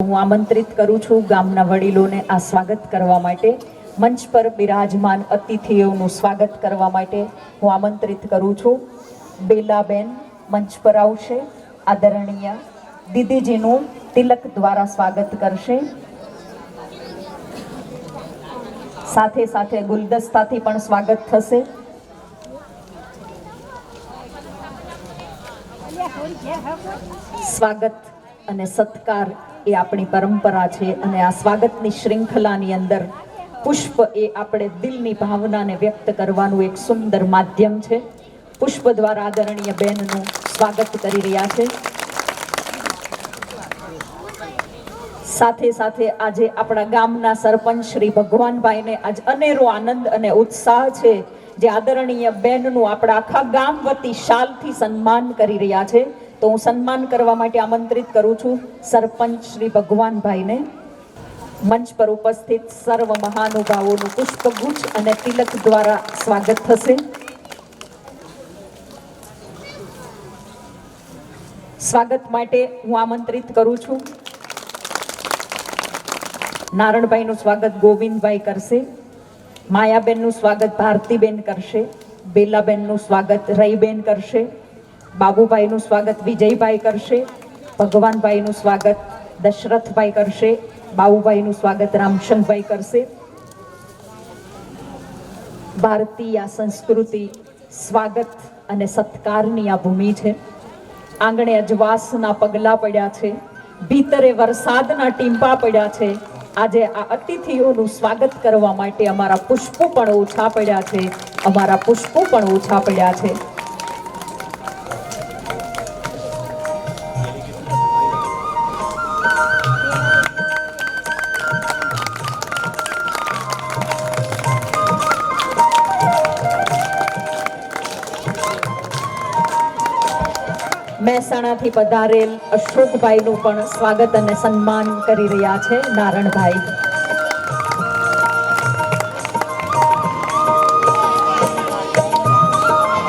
હું આમંત્રિત કરું છું ગામના વડીલોને આ સ્વાગત કરવા માટે. મંચ પર બિરાજમાન અતિથિઓનું સ્વાગત કરવા માટે હું આમંત્રિત કરું છું. બેલાબેન મંચ પર આવશે. આદરણીય દીદીજીનું તિલક દ્વારા સ્વાગત કરશે. સાથે સાથે ગુલદસ્તાથી પણ સ્વાગત થશે. સ્વાગત અને સત્કાર એ આપણી પરંપરા છે અને આ સ્વાગતની શૃંખલાની અંદર પુષ્પ એ આપણે દિલની ભાવનાને વ્યક્ત કરવાનું એક સુંદર માધ્યમ છે. પુષ્પ દ્વારા આદરણીય બહેનનું સ્વાગત કરી રહ્યા છે. સાથે સાથે આજે આપણા ગામના સરપંચ શ્રી ભગવાનભાઈને આજ અનેરો આનંદ અને ઉત્સાહ છે જે આદરણીય બહેનનું આપણા આખા ગામ વતી શાલથી સન્માન કરી રહ્યા છે. તો હું સન્માન કરવા માટે આમંત્રિત કરું છું સરપંચ શ્રી ભગવાનભાઈને. મંચ પર ઉપસ્થિત સર્વ મહાનુભાવોનું પુષ્પગુચ્છ અને તિલક દ્વારા સ્વાગત થશે. સ્વાગત માટે હું આમંત્રિત કરું છું. નારણભાઈનું સ્વાગત ગોવિંદભાઈ કરશે. માયાબેનનું સ્વાગત ભારતીબેન કરશે. બેલાબેનનું સ્વાગત રઈબેન કરશે. બાબુભાઈનું સ્વાગત વિજયભાઈ કરશે, ભગવાનભાઈનું સ્વાગત દશરથભાઈ કરશે, બાબુભાઈનું સ્વાગત રામશંકભાઈ કરશે. ભારતીય સંસ્કૃતિ સ્વાગત અને સત્કારની આ ભૂમિ છે. આંગણે અજવાસના પગલા પડ્યા છે, ભીતરે વરસાદના ટીમ્પા પડ્યા છે. આજે આ અતિથિઓનું સ્વાગત કરવા માટે અમારા પુષ્પો પણ ઓછા પડ્યા છે, અમારા પુષ્પો પણ ઓછા પડ્યા છે. મહેસાણાથી પધારેલ અશોકભાઈનું પણ સ્વાગત અને સન્માન કરી રહ્યા છે નારણભાઈ.